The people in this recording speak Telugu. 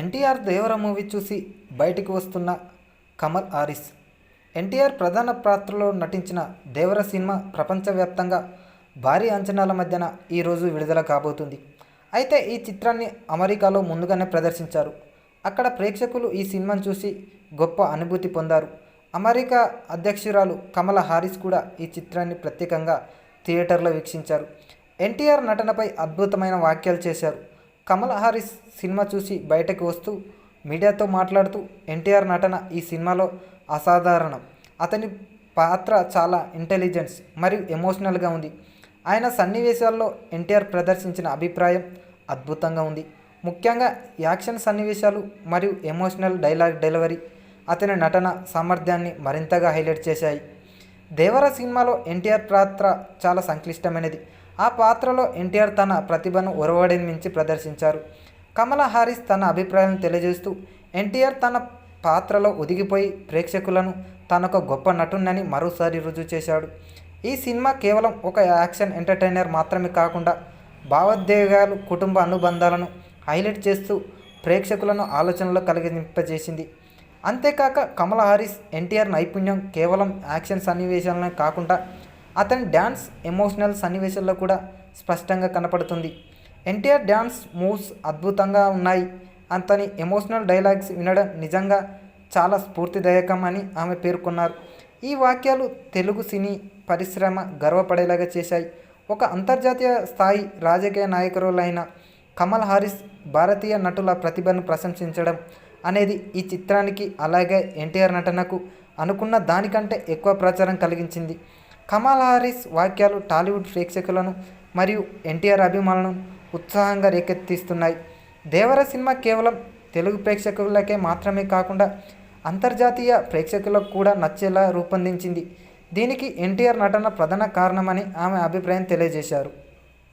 ఎన్టీఆర్ దేవర మూవీ చూసి బయటికి వస్తున్న కమల్ హారిస్. ఎన్టీఆర్ ప్రధాన పాత్రలో నటించిన దేవర సినిమా ప్రపంచవ్యాప్తంగా భారీ అంచనాల మధ్యన ఈరోజు విడుదల కాబోతుంది. అయితే ఈ చిత్రాన్ని అమెరికాలో ముందుగానే ప్రదర్శించారు. అక్కడ ప్రేక్షకులు ఈ సినిమాను చూసి గొప్ప అనుభూతి పొందారు. అమెరికా అధ్యక్షురాలు కమల హారిస్ కూడా ఈ చిత్రాన్ని ప్రత్యేకంగా థియేటర్లో వీక్షించారు. ఎన్టీఆర్ నటనపై అద్భుతమైన వ్యాఖ్యలు చేశారు. కమల్ హారిస్ సినిమా చూసి బయటకు వస్తూ మీడియాతో మాట్లాడుతూ ఎన్టీఆర్ నటన ఈ సినిమాలో అసాధారణం. అతని పాత్ర చాలా ఇంటెలిజెన్స్ మరియు ఎమోషనల్గా ఉంది. ఆయన సన్నివేశాల్లో ఎన్టీఆర్ ప్రదర్శించిన అభిప్రాయం అద్భుతంగా ఉంది. ముఖ్యంగా యాక్షన్ సన్నివేశాలు మరియు ఎమోషనల్ డైలాగ్ డెలివరీ అతని నటన సామర్థ్యాన్ని మరింతగా హైలైట్ చేశాయి. దేవర సినిమాలో ఎన్టీఆర్ పాత్ర చాలా సంక్లిష్టమైనది. ఆ పాత్రలో ఎన్టీఆర్ తన ప్రతిభను ఒరవడిని మించి ప్రదర్శించారు. కమల హారిస్ తన అభిప్రాయాలను తెలియజేస్తూ ఎన్టీఆర్ తన పాత్రలో ఒదిగిపోయి ప్రేక్షకులను తనొక గొప్ప నటునని మరోసారి రుజువు చేశాడు. ఈ సినిమా కేవలం ఒక యాక్షన్ ఎంటర్టైనర్ మాత్రమే కాకుండా భావోద్వేగాలు కుటుంబ అనుబంధాలను హైలైట్ చేస్తూ ప్రేక్షకులను ఆలోచనలో కలిగింపజేసింది. అంతేకాక కమల హారిస్ ఎన్టీఆర్ నైపుణ్యం కేవలం యాక్షన్ సన్నివేశాలనే కాకుండా అతని డ్యాన్స్ ఎమోషనల్ సన్నివేశాల్లో కూడా స్పష్టంగా కనపడుతుంది. ఎన్టీఆర్ డ్యాన్స్ మూవ్స్ అద్భుతంగా ఉన్నాయి. అతని ఎమోషనల్ డైలాగ్స్ వినడం నిజంగా చాలా స్ఫూర్తిదాయకం అని ఆమె పేర్కొన్నారు. ఈ వాక్యాలు తెలుగు సినీ పరిశ్రమ గర్వపడేలాగా చేశాయి. ఒక అంతర్జాతీయ స్థాయి రాజకీయ నాయకురాలైన కమల్ హారిస్ భారతీయ నటుల ప్రతిభను ప్రశంసించడం అనేది ఈ చిత్రానికి అలాగే ఎన్టీఆర్ నటనకు అనుకున్న దానికంటే ఎక్కువ ప్రచారం కలిగించింది. కమల్ హారిస్ వాక్యాలు టాలీవుడ్ ప్రేక్షకులను మరియు ఎన్టీఆర్ అభిమానులను ఉత్సాహంగా రేకెత్తిస్తున్నాయి. దేవర సినిమా కేవలం తెలుగు ప్రేక్షకులకే మాత్రమే కాకుండా అంతర్జాతీయ ప్రేక్షకులకు కూడా నచ్చేలా రూపొందించింది. దీనికి ఎన్టీఆర్ నటన ప్రధాన కారణమని ఆమె అభిప్రాయం తెలియజేశారు.